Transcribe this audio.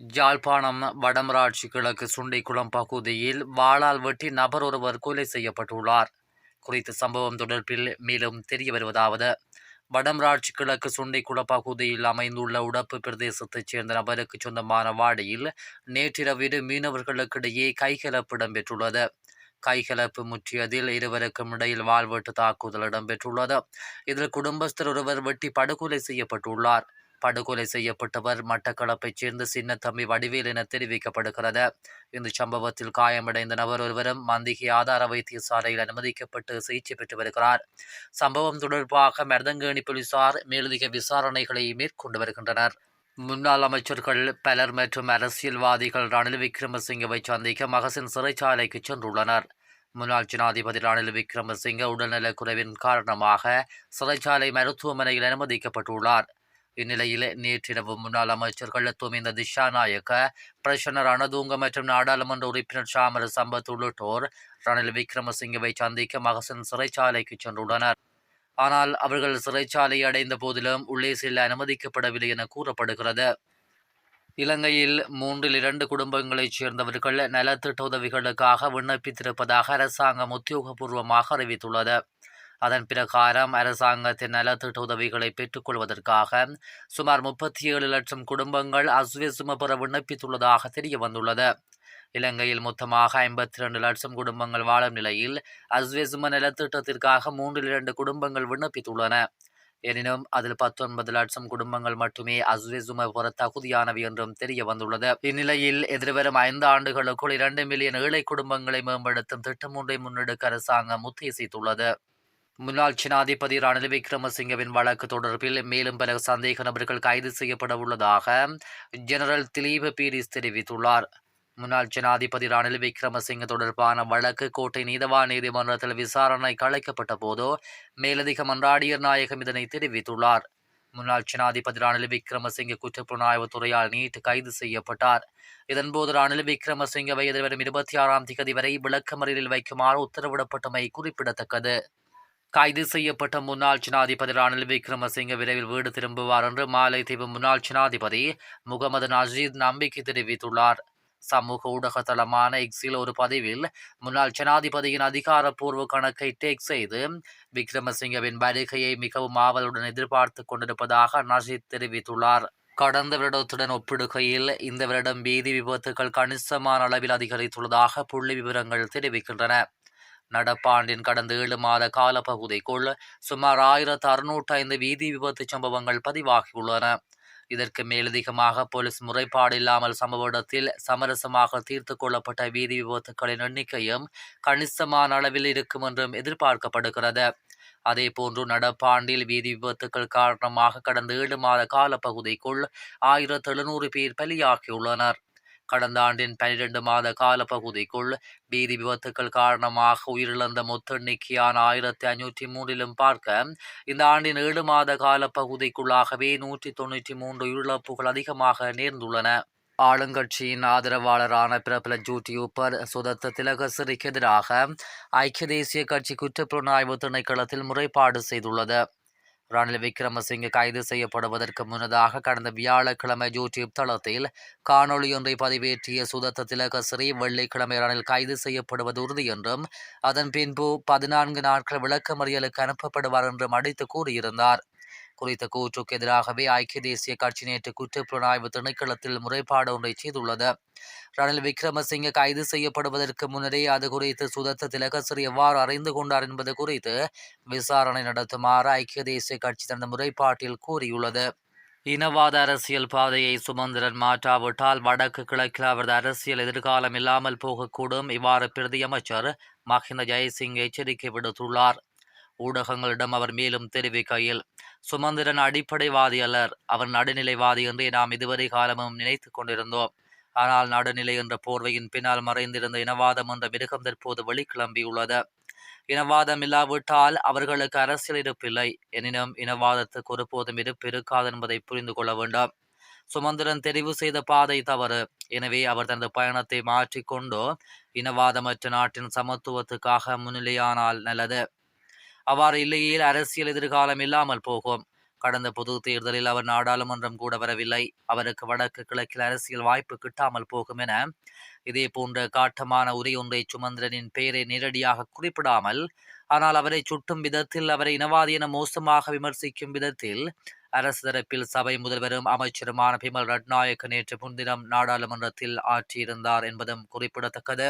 ஜாழ்ப்பாணம் வடமராட்சி கிழக்கு சுண்டைக்குளம் பகுதியில் வாளால் வெட்டி நபர் ஒருவர் கொலை செய்யப்பட்டுள்ளார். குறித்த சம்பவம் தொடர்பில் மேலும் தெரிய வருவதாவது வடமராட்சி கிழக்கு சுண்டைக்குள பகுதியில் அமைந்துள்ள உடப்பு பிரதேசத்தைச் சேர்ந்த நபருக்கு சொந்தமான வாடியில் நேற்றிரவிடு மீனவர்களுக்கிடையே கைகலப்பு இடம்பெற்றுள்ளது. கைகலப்பு முற்றியதில் இருவருக்கும் இடையில் வாழ்வெட்டு தாக்குதல் இடம்பெற்றுள்ளது. இதில் குடும்பஸ்தர் ஒருவர் வெட்டி படுகொலை செய்யப்பட்டுள்ளார். படுகொலை செய்யப்பட்டவர் மட்டக்களப்பைச் சேர்ந்த சின்னத்தம்பி வடிவேல் என தெரிவிக்கப்படுகிறது. இந்த சம்பவத்தில் காயமடைந்த நபர் ஒருவரும் மந்திகை ஆதார வைத்தியசாலையில் அனுமதிக்கப்பட்டு சிகிச்சை பெற்று வருகிறார். சம்பவம் தொடர்பாக மருதங்கேணி போலீசார் மேலதிக விசாரணைகளை மேற்கொண்டு வருகின்றனர். முன்னாள் அமைச்சர்கள் பலர் மற்றும் அரசியல்வாதிகள் ரணில் விக்ரமசிங்கவை சந்திக்க மகசின் சிறைச்சாலைக்கு சென்றுள்ளனர். முன்னாள் ஜனாதிபதி ரணில் விக்ரமசிங்க உடல்நலக் குறைவின் காரணமாக சிறைச்சாலை மருத்துவமனையில் அனுமதிக்கப்பட்டுள்ளார். இந்நிலையில் நேற்றிரவு முன்னாள் அமைச்சர்கள் துமிந்த திஷாநாயக்க பிரஷனர் ரணதுங்க மற்றும் நாடாளுமன்ற உறுப்பினர் ஷாமர் சம்பத் உள்ளிட்டோர் ரணில் விக்ரமசிங்கவை சந்திக்க மகசன் சிறைச்சாலைக்கு சென்றுள்ளனர். ஆனால் அவர்கள் சிறைச்சாலை அடைந்த போதிலும் உள்ளே செல்ல அனுமதிக்கப்படவில்லை என கூறப்படுகிறது. இலங்கையில் மூன்றில் இரண்டு குடும்பங்களைச் சேர்ந்தவர்கள் நலத்திட்ட உதவிகளுக்காக விண்ணப்பித்திருப்பதாக அரசாங்கம் உத்தியோகபூர்வமாக அறிவித்துள்ளது. அதன் பிரகாரம் அரசாங்கத்தின் நலத்திட்ட உதவிகளை பெற்றுக்கொள்வதற்காக சுமார் முப்பத்தி ஏழு லட்சம் குடும்பங்கள் அஸ்வசும பெற விண்ணப்பித்துள்ளதாக தெரிய வந்துள்ளது இலங்கையில் மொத்தமாக ஐம்பத்தி இரண்டு லட்சம் குடும்பங்கள் வாழும் நிலையில் அஸ்வசும நலத்திட்டத்திற்காக மூன்றில் இரண்டு குடும்பங்கள் விண்ணப்பித்துள்ளன. எனினும் அதில் பத்தொன்பது லட்சம் குடும்பங்கள் மட்டுமே அஸ்வெசும பெற தகுதியானவை என்றும் தெரிய வந்துள்ளது இந்நிலையில் எதிர்வரும் ஐந்து ஆண்டுகளுக்குள் இரண்டு மில்லியன் ஏழை குடும்பங்களை மேம்படுத்தும் திட்டம் ஒன்றை முன்னெடுக்க அரசாங்கம் உத்தேசித்துள்ளது. முன்னாள் ஜனாதிபதி ரணில் விக்ரமசிங்கவின் வழக்கு தொடர்பில் மேலும் பல சந்தேக நபர்கள் கைது செய்யப்பட உள்ளதாக ஜெனரல் திலீப பீரிஸ் தெரிவித்துள்ளார். முன்னாள் ஜனாதிபதி ரணில் விக்ரமசிங்க தொடர்பான வழக்கு கோட்டை நீதவான் நீதிமன்றத்தில் விசாரணை கலைக்கப்பட்ட போது மேலதிக மன்றாடியர் நாயகம் இதனை தெரிவித்துள்ளார். முன்னாள் ஜனாதிபதி ரணில் விக்ரமசிங்க குற்றப்புலனாய்வு துறையால் நீட்டு கைது செய்யப்பட்டார். இதன்போது ரணில் விக்ரமசிங்கவை எதிர்வரும் இருபத்தி ஆறாம் திகதி வரை விளக்கமறியலில் வைக்குமாறு உத்தரவிடப்பட்டமை குறிப்பிடத்தக்கது. கைது செய்யப்பட்ட முன்னாள் ஜனாதிபதி ரணில் விக்ரமசிங்க விரைவில் வீடு திரும்புவார் என்று மாலைத்தீவு முன்னாள் ஜனாதிபதி முகமது நஜீத் நம்பிக்கை தெரிவித்துள்ளார். சமூக ஊடக தளமான எக்ஸில் ஒரு பதிவில் முன்னாள் ஜனாதிபதியின் அதிகாரப்பூர்வ கணக்கை டேக் செய்து விக்ரமசிங்கவின் வருகையை மிகவும் ஆவலுடன் எதிர்பார்த்து கொண்டிருப்பதாக நஜீத் தெரிவித்துள்ளார். கடந்த வருடத்துடன் ஒப்பிடுகையில் இந்த வருடம் வீதி விபத்துகள் கணிசமான அளவில் அதிகரித்துள்ளதாக புள்ளி விவரங்கள் தெரிவிக்கின்றன. நடப்பாண்டின் கடந்த ஏழு மாத கால பகுதிக்குள் சுமார் ஆயிரத்து அறுநூற்று ஐந்து வீதி விபத்து சம்பவங்கள் பதிவாகியுள்ளன. இதற்கு மேலதிகமாக போலீஸ் முறைப்பாடு இல்லாமல் சம்பவ இடத்தில் சமரசமாக தீர்த்து கொள்ளப்பட்ட வீதி விபத்துக்களின் எண்ணிக்கையும் கணிசமான அளவில் இருக்கும் என்றும் எதிர்பார்க்கப்படுகிறது. அதேபோன்று நடப்பாண்டில் வீதி விபத்துக்கள் காரணமாக கடந்த ஏழு மாத காலப்பகுதிக்குள் ஆயிரத்து எழுநூறு பேர் பலியாகியுள்ளனர். கடந்த ஆண்டின் பனிரெண்டு மாத கால பகுதிக்குள் பீதி விபத்துக்கள் காரணமாக உயிரிழந்த மொத்த எண்ணிக்கையான ஆயிரத்தி ஐநூற்றி மூன்றிலும் பார்க்க இந்த ஆண்டின் ஏழு மாத கால பகுதிக்குள்ளாகவே நூற்றி தொண்ணூற்றி மூன்று உயிரிழப்புகள் அதிகமாக நேர்ந்துள்ளன. ஆளுங்கட்சியின் ஆதரவாளரான பிரபல ஜூட்டியூப்பர் சுதத்த திலகசிறிக்கு எதிராக ஐக்கிய தேசிய கட்சி குற்றப்புலனாய்வு திணைக்களத்தில் முறைப்பாடு செய்துள்ளது. ரணில் விக்ரமசிங்க கைது செய்யப்படுவதற்கு முன்னதாக கடந்த வியாழக்கிழமை யூடியூப் தளத்தில் காணொலியொன்றை பதிவேற்றிய சுதத்த திலகசிறி வெள்ளிக்கிழமை ரணில் கைது செய்யப்படுவது உறுதி என்றும் அதன் பின்பு பதினான்கு நாட்கள் விளக்கமறியலுக்கு அனுப்பப்படுவார் என்றும் அடித்து கூறியிருந்தார். குறித்த கூற்றுக்கு எதிராகவே ஐக்கிய தேசிய கட்சி நேற்று குற்றப்புலனாய்வு திணைக்களத்தில் முறைப்பாடு ஒன்றை செய்துள்ளது. ரணில் விக்ரமசிங்க கைது செய்யப்படுவதற்கு முன்னரே அது குறித்து சுதத்த திலகசிறி எவ்வாறு அறிந்து கொண்டார் என்பது குறித்து விசாரணை நடத்துமாறு ஐக்கிய தேசிய கட்சி தனது முறைப்பாட்டில் கூறியுள்ளது. இனவாத அரசியல் பாதையை சுமந்திரன் மாற்றாவிட்டால் வடக்கு கிழக்கில் அவரது அரசியல் எதிர்காலம் இல்லாமல் போகக்கூடும் இவ்வாறு பிரதியமைச்சர் மஹிந்த ஜெயசிங் எச்சரிக்கை விடுத்துள்ளார். ஊடகங்களிடம் அவர் மேலும் தெரிவிக்கையில் சுமந்திரன் அடிப்படைவாதி அல்லர் அவர் நடுநிலைவாதி என்றே நாம் இதுவரை காலமும் நினைத்து கொண்டிருந்தோம். ஆனால் நடுநிலை என்ற போர்வையின் பின்னால் மறைந்திருந்த இனவாதம் என்ற மிருகம் தற்போது வெளிக்கிளம்பியுள்ளது. இனவாதம் இல்லாவிட்டால் அவர்களுக்கு அரசியல் இருப்பில்லை எனினும் இனவாதத்துக்கு ஒருபோதும் இருப்பு இருக்காது என்பதை புரிந்து கொள்ள வேண்டும். சுமந்திரன் தெரிவு செய்த பாதை தவறு. எனவே அவர் தனது பயணத்தை மாற்றிக்கொண்டோ இனவாதமற்ற நாட்டின் சமத்துவத்துக்காக முன்னிலையானால் நல்லது. அவ்வாறு இல்லையேல் அரசியல் எதிர்காலம் இல்லாமல் போகும். கடந்த பொது தேர்தலில் அவர் நாடாளுமன்றம் கூட வரவில்லை. அவருக்கு வடக்கு கிழக்கில் அரசியல் வாய்ப்பு கிட்டாமல் போகும் என. இதே போன்ற காட்டமான உரையொன்றை சுமந்திரனின் பெயரை நேரடியாக குறிப்பிடாமல் ஆனால் அவரை சுட்டும் விதத்தில் அவரை இனவாதி என மோசமாக விமர்சிக்கும் விதத்தில் அரசு தரப்பில் சபை முதல்வரும் அமைச்சருமான பிமல் ரட்நாயக் நேற்று முன்தினம் நாடாளுமன்றத்தில் ஆற்றியிருந்தார் என்பதும் குறிப்பிடத்தக்கது.